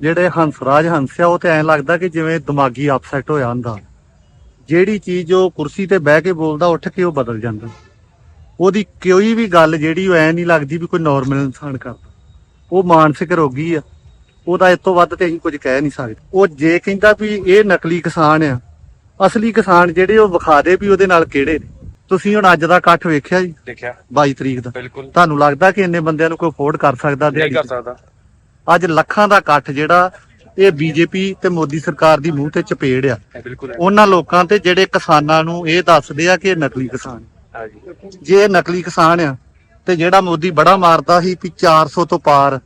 ਜਿਹੜੇ ਹੰਸਰਾਜ ਹੰਸਿਆ ਉਹ ਤੇ ਐਂ ਲੱਗਦਾ ਕਿ ਜਿਵੇਂ ਦਿਮਾਗੀ ਅਪਸੈਟ ਹੋਇਆ ਹੁੰਦਾ। ਜਿਹੜੀ ਚੀਜ਼ ਉਹ ਕੁਰਸੀ ਤੇ ਬਹਿ ਕੇ ਬੋਲਦਾ ਉੱਠ ਕੇ ਉਹ ਬਦਲ ਜਾਂਦਾ। ਉਹਦੀ ਕੋਈ ਵੀ ਗੱਲ ਜਿਹੜੀ ਉਹ ਐ ਨਹੀਂ ਲੱਗਦੀ ਵੀ ਕੋਈ ਨਾਰਮਲ ਇਨਸਾਨ ਕਰਦਾ। ਉਹ ਮਾਨਸਿਕ ਰੋਗੀ ਆ। ਉਹਦਾ ਇਸ ਤੋਂ ਵੱਧ ਤੇ ਅਸੀਂ ਕੁਝ ਕਹਿ ਨਹੀਂ ਸਕਦੇ। ਉਹ ਜੇ ਕਹਿੰਦਾ ਵੀ ਇਹ ਨਕਲੀ ਕਿਸਾਨ ਆ ਅਸਲੀ ਕਿਸਾਨ ਜਿਹੜੇ ਉਹ ਵਿਖਾ ਦੇ ਵੀ ਉਹਦੇ ਨਾਲ ਕਿਹੜੇ ਨੇ। ਤੁਸੀਂ ਹੁਣ ਅੱਜ ਦਾ ਇਕੱਠ ਵੇਖਿਆ ਜੀ? ਦੇਖਿਆ। 22 ਤਰੀਕ ਦਾ। ਬਿਲਕੁਲ। ਤੁਹਾਨੂੰ ਲੱਗਦਾ ਕਿ ਇੰਨੇ ਬੰਦਿਆਂ ਨੂੰ ਕੋਈ ਅਫੋਰਡ ਕਰ ਸਕਦਾ? ਨਹੀਂ ਕਰ? ਸਕਦਾ। ਅੱਜ ਲੱਖਾਂ ਦਾ ਇਕੱਠ ਜਿਹੜਾ ਇਹ ਬੀਜੇਪੀ ਤੇ ਮੋਦੀ ਸਰਕਾਰ ਦੀ ਮੂੰਹ ਤੇ ਚਪੇੜ ਆ। ਉਹਨਾਂ ਲੋਕਾਂ ਤੇ ਜਿਹੜੇ ਕਿਸਾਨਾਂ ਨੂੰ ਇਹ ਦੱਸਦੇ ਆ ਕਿ ਇਹ ਨਕਲੀ ਕਿਸਾਨ ਜੇ ਇਹ ਨਕਲੀ ਕਿਸਾਨ ਆ ਤੇ ਜਿਹੜਾ ਮੋਦੀ ਬੜਾ ਮਾਰਦਾ ਸੀ ਵੀ 400 ਤੋਂ ਪਾਰ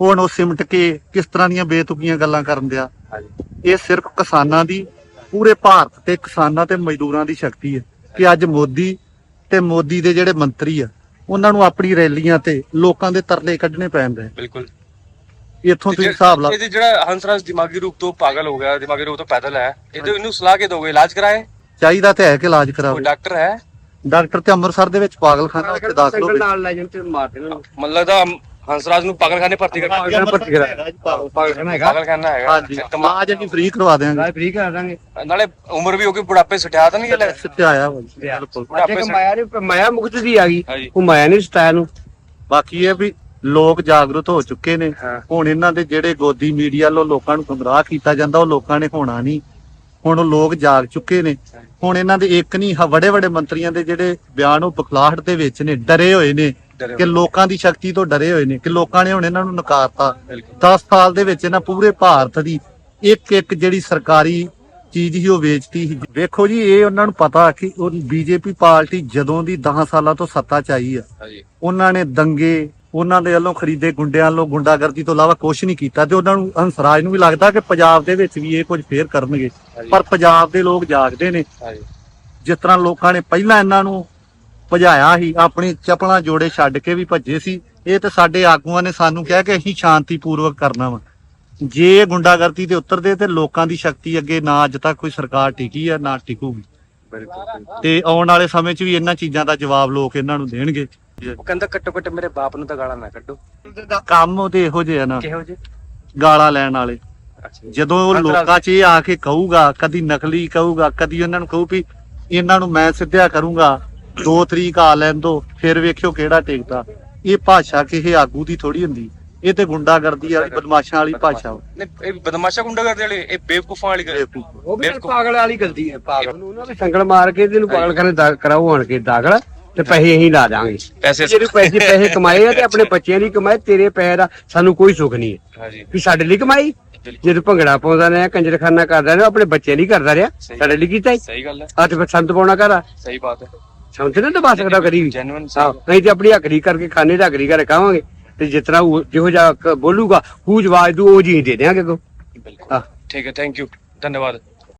ਹੁਣ ਉਹ ਸਿਮਟ ਕੇ ਕਿਸ ਤਰ੍ਹਾਂ ਦੀਆਂ ਬੇਤੁਕੀਆਂ ਗੱਲਾਂ ਕਰਨ ਦਿਆ। ਇਹ ਸਿਰਫ ਕਿਸਾਨਾਂ ਦੀ ਪੂਰੇ ਭਾਰਤ ਤੇ ਕਿਸਾਨਾਂ ਤੇ ਮਜ਼ਦੂਰਾਂ ਦੀ ਸ਼ਕਤੀ ਹੈ ਕਿ ਅੱਜ ਮੋਦੀ ਤੇ ਮੋਦੀ ਦੇ ਜਿਹੜੇ ਮੰਤਰੀ ਆ ਉਹਨਾਂ ਨੂੰ ਆਪਣੀ ਰੈਲੀਆਂ ਤੇ ਲੋਕਾਂ ਦੇ ਤਰਲੇ ਕੱਢਣੇ ਪੈਂਦੇ ਬਿਲਕੁਲ। ਇੱਥੋਂ ਤੁਸੀਂ ਹਿਸਾਬ ਲਾ ਇਹ ਜਿਹੜਾ ਹੰਸਰਾਜ ਦਿਮਾਗੀ ਰੂਪ ਤੋਂ ਪਾਗਲ ਹੋ ਗਿਆ ਦਿਮਾਗੀ ਰੂਪ ਤੋਂ ਪੈਦਲ ਹੈ ਇਹ ਤੇ ਇਹਨੂੰ ਸਲਾਹ ਕੇ ਦੋਗੇ ਇਲਾਜ ਕਰਾਏ? ਚਾਹੀਦਾ ਤੇ ਹੈ ਕਿ ਇਲਾਜ ਕੋਈ ਕਰਾਵੇ ਡਾਕਟਰ ਹੈ? ਡਾਕਟਰ ਤੇ ਅੰਮ੍ਰਿਤਸਰ ਦੇ ਵਿੱਚ ਪਾਗਲਖਾਨਾ ਉੱਥੇ ਦਾਖਲ ਹੋਵੇ ਨਾਲ ਲੈ ਜਾਂਦੇ ਮਾਰ ਦੇਣਾ। ਮਤਲਬ ਲੱਗਦਾ ਹੰਸਰਾਜ ਨੂੰ ਪਾਗਲਖਾਨੇ ਭਰਤੀ ਕਰਨਾ ਭਰਤੀ ਕਰਾ ਪਾਗਲਖਾਨਾ ਹੈਗਾ। ਪਾਗਲਖਾਨਾ ਹੈਗਾ। ਹਾਂਜੀ। ਇਲਾਜ ਅਸੀਂ ਫ੍ਰੀ ਕਰਵਾ ਦੇਵਾਂਗੇ ਫ੍ਰੀ ਕਰਾ ਦਾਂਗੇ। ਨਾਲੇ ਉਮਰ ਵੀ ਹੋ ਗਈ ਬੁਢਾਪੇ ਸਟਿਆ ਤਾਂ ਨਹੀਂ ਇਹ ਲੈ ਸਿੱਧੇ ਆਇਆ ਵਾ ਜੀ, ਬਿਲਕੁਲ ਅੱਜ ਬੁਢਾਪੇ ਮਾਇਆ ਨੇ ਮਾਇਆ ਮੁਕਤ ਦੀ ਆ ਗਈ। ਉਹ ਮਾਇਆ ਨੇ ਸਤਾਇਆ ਨੂੰ। ਬਾਕੀ ਇਹ ਵੀ ਲੋਕ ਜਾਗਰੂਕ ਹੋ ਚੁੱਕੇ ਨੇ। ਹਾਂ। ਹੁਣ ਇਹਨਾਂ ਦੇ ਜਿਹੜੇ ਗੋਦੀ ਮੀਡੀਆ ਵੱਲੋਂ ਲੋਕਾਂ ਨੂੰ ਗੁੰਮਰਾਹ ਕੀਤਾ ਜਾਂਦਾ ਉਹ ਲੋਕਾਂ ਨੇ ਹੋਣਾ ਨਹੀਂ। ਹੁਣ ਉਹ ਲੋਕ ਜਾਗ ਚੁੱਕੇ ਨੇ। ਹੁਣ ਇਹਨਾਂ ਦੇ ਇੱਕ ਨਹੀਂ ਵੱਡੇ ਵੱਡੇ ਮੰਤਰੀਆਂ ਦੇ ਜਿਹੜੇ ਬਿਆਨ ਉਹ ਬਖਲਾਹਟ ਦੇ ਵਿੱਚ ਨੇ ਡਰੇ ਹੋਏ ਨੇ ਡਰੇ ਕਿ ਲੋਕਾਂ ਦੀ ਸ਼ਕਤੀ ਤੋਂ ਡਰੇ ਹੋਏ ਨੇ ਕਿ ਲੋਕਾਂ ਨੇ ਹੁਣ ਇਹਨਾਂ ਨੂੰ ਨਕਾਰਤਾ। ਬਿਲਕੁਲ। 10 ਸਾਲ ਦੇ ਵਿੱਚ ਇਹਨਾਂ ਪੂਰੇ ਭਾਰਤ ਦੀ ਇੱਕ ਇੱਕ ਜਿਹੜੀ ਸਰਕਾਰੀ ਚੀਜ਼ ਸੀ ਉਹ ਵੇਚਤੀ ਸੀ। ਵੇਖੋ ਜੀ ਇਹ ਉਹਨਾਂ ਨੂੰ ਪਤਾ ਕਿ ਉਹ ਬੀਜੇਪੀ ਪਾਰਟੀ ਜਦੋਂ ਦੀ 10 ਸਾਲਾਂ ਤੋਂ ਸੱਤਾ 'ਚ ਆਈ ਆ ਹਾਂਜੀ। ਉਹਨਾਂ ਨੇ ਦੰਗੇ ਉਹਨਾਂ ਦੇ ਵੱਲੋਂ ਖਰੀਦੇ ਗੁੰਡਿਆਂ ਵੱਲੋਂ ਗੁੰਡਾਗਰਦੀ ਤੋਂ ਇਲਾਵਾ ਕੁਝ ਨਹੀਂ ਕੀਤਾ ਤੇ ਉਹਨਾਂ ਨੂੰ ਹੰਸਰਾਜ ਨੂੰ ਵੀ ਲੱਗਦਾ ਕਿ ਪੰਜਾਬ ਦੇ ਵਿੱਚ ਵੀ ਇਹ ਕੁਝ ਫੇਰ ਕਰਨਗੇ। ਪਰ ਪੰਜਾਬ ਦੇ ਲੋਕ ਜਾਗਦੇ ਨੇ। ਜਿਸ ਤਰ੍ਹਾਂ ਲੋਕਾਂ ਨੇ ਪਹਿਲਾਂ ਇਹਨਾਂ ਨੂੰ ਭਜਾਇਆ ਸੀ ਆਪਣੀ ਚਪਲਾਂ ਜੋੜੇ ਛੱਡ ਕੇ ਵੀ ਭੱਜੇ ਸੀ ਇਹ ਤੇ ਸਾਡੇ ਆਗੂਆਂ ਨੇ ਸਾਨੂੰ ਕਿਹਾ ਕਿ ਅਸੀਂ ਸ਼ਾਂਤੀਪੂਰਵਕ ਕਰਨਾ ਵਾ। ਜੇ ਇਹ ਗੁੰਡਾਗਰਦੀ ਤੇ ਉਤਰਦੇ ਤੇ ਲੋਕਾਂ ਦੀ ਸ਼ਕਤੀ ਅੱਗੇ ਨਾ ਅੱਜ ਤੱਕ ਕੋਈ ਸਰਕਾਰ ਟਿਕੀ ਆ ਨਾ ਟਿਕੂਗੀ। ਤੇ ਆਉਣ ਵਾਲੇ ਸਮੇਂ 'ਚ ਵੀ ਇਹਨਾਂ ਚੀਜ਼ਾਂ ਦਾ ਜਵਾਬ ਲੋਕ ਇਹਨਾਂ ਨੂੰ ਦੇਣਗੇ। ਉਹ ਕਹਿੰਦਾ ਘੱਟੋ ਘੱਟ ਮੇਰੇ ਬਾਪ ਨੂੰ ਤਾਂ ਗਾਲਾਂ ਨਾ ਕੱਢੋ। ਕੰਮ ਉਹਦੇ ਇਹੋ ਜਿਹੇ ਆ ਨਾ। ਕਿਹੋ ਜੇ ਗਾਲਾਂ ਲੈਣ ਵਾਲੇ। ਅੱਛਾ ਜਦੋਂ ਉਹ ਲੋਕਾਂ 'ਚ ਇਹ ਆ ਕੇ ਕਹੂਗਾ ਕਦੀ ਨਕਲੀ ਕਹੂਗਾ ਕਦੀ ਉਹਨਾਂ ਨੂੰ ਕਹੂ ਵੀ ਇਹਨਾਂ ਨੂੰ ਮੈਂ ਸਿੱਧਿਆ ਕਰੂੰਗਾ ਦੋ ਤਰੀਕ ਆ ਲੈਣ ਦੋ ਫਿਰ ਵੇਖਿਓ ਕਿਹੜਾ ਟਿਕਦਾ। ਇਹ ਭਾਸ਼ਾ ਕਿਸੇ ਆਗੂ ਦੀ ਥੋੜੀ ਹੁੰਦੀ। ਇਹ ਤੇ ਗੁੰਡਾਗਰਦੀ ਵਾਲੀ ਬਦਮਾਸ਼ਾਂ ਵਾਲੀ ਭਾਸ਼ਾ ਇਹ ਬਦਮਾਸ਼ਾ ਗੁੰਡਾ ਕਰਦੇ ਵਾਲੇ ਇਹ ਬੇਵਕੂਫਾਂ ਵਾਲੀ ਗੱਲ। ਉਹ ਵੀ। ਪਾਗਲ ਵਾਲੀ ਗਲਤੀ ਹੈ ਪਾਗਲ। ਨੂੰ ਉਹਨਾਂ ਦੇ ਸੰਗਲ ਮਾਰ ਕੇ ਤੈਨੂੰ ਪਾਗਲਖਾਨੇ ਦਾ ਕਰਾਓ ਆਣ ਕੇ ਦਾਖਲ। ਤੇ ਪੈਸੇ ਅਸੀਂ ਲਾ ਦਾਂਗੇ। ਪੈਸੇ ਜਿਹੜੇ ਪੈਸੇ ਪੈਸੇ ਕਮਾਏ ਆ ਤੇ ਆਪਣੇ ਬੱਚਿਆਂ ਲਈ ਕਮਾਏ ਤੇਰੇ ਪੈਸੇ ਦਾ ਸਾਨੂੰ ਕੋਈ ਸੁੱਖ ਨਹੀਂ ਹੈ। ਹਾਂਜੀ। ਵੀ ਸਾਡੇ ਲਈ ਕਮਾਈ। ਜਦੋਂ ਭੰਗੜਾ ਪਾਉਂਦਾ ਰਿਹਾ ਕੰਜਰਖਾਨਾ ਕਰਦਾ ਰਿਹਾ ਆਪਣੇ ਬੱਚਿਆਂ ਲਈ ਕਰਦਾ ਰਿਹਾ ਸਹੀ। ਸਾਡੇ ਲਈ ਕੀਤਾ ਸਹੀ ਗੱਲ ਹੈ। ਤੇ ਫਿਰ ਸੰਤ ਪਾਉਣਾ ਕਰ ਸਹੀ ਬਾਤ ਹੈ। ਸਮਝ ਨਾ ਦਬਾ ਸਕਦਾ ਕਰੀ ਵੀ ਜੈਨੂਇਨ ਹਾਂ ਨਹੀਂ ਤੇ ਆਪਣੀ ਹਕਰੀ ਕਰਕੇ ਖਾਣੇ ਦਾ ਹਕਰੀ ਕਰਕੇ ਖਾਵਾਂਗੇ। ਤੇ ਜਿਸ ਤਰ੍ਹਾਂ ਉਹ ਜਿਹੋ ਜਿਹਾ ਕ- ਬੋਲੂਗਾ ਹੂ ਜਵਾਬ ਦੂ ਉਹ ਜੀ ਦੇ ਦਿਆਂਗੇ ਕੋ ਬਿਲਕੁਲ। ਠੀਕ ਹੈ ਥੈਂਕ ਯੂ ਧੰਨਵਾਦ।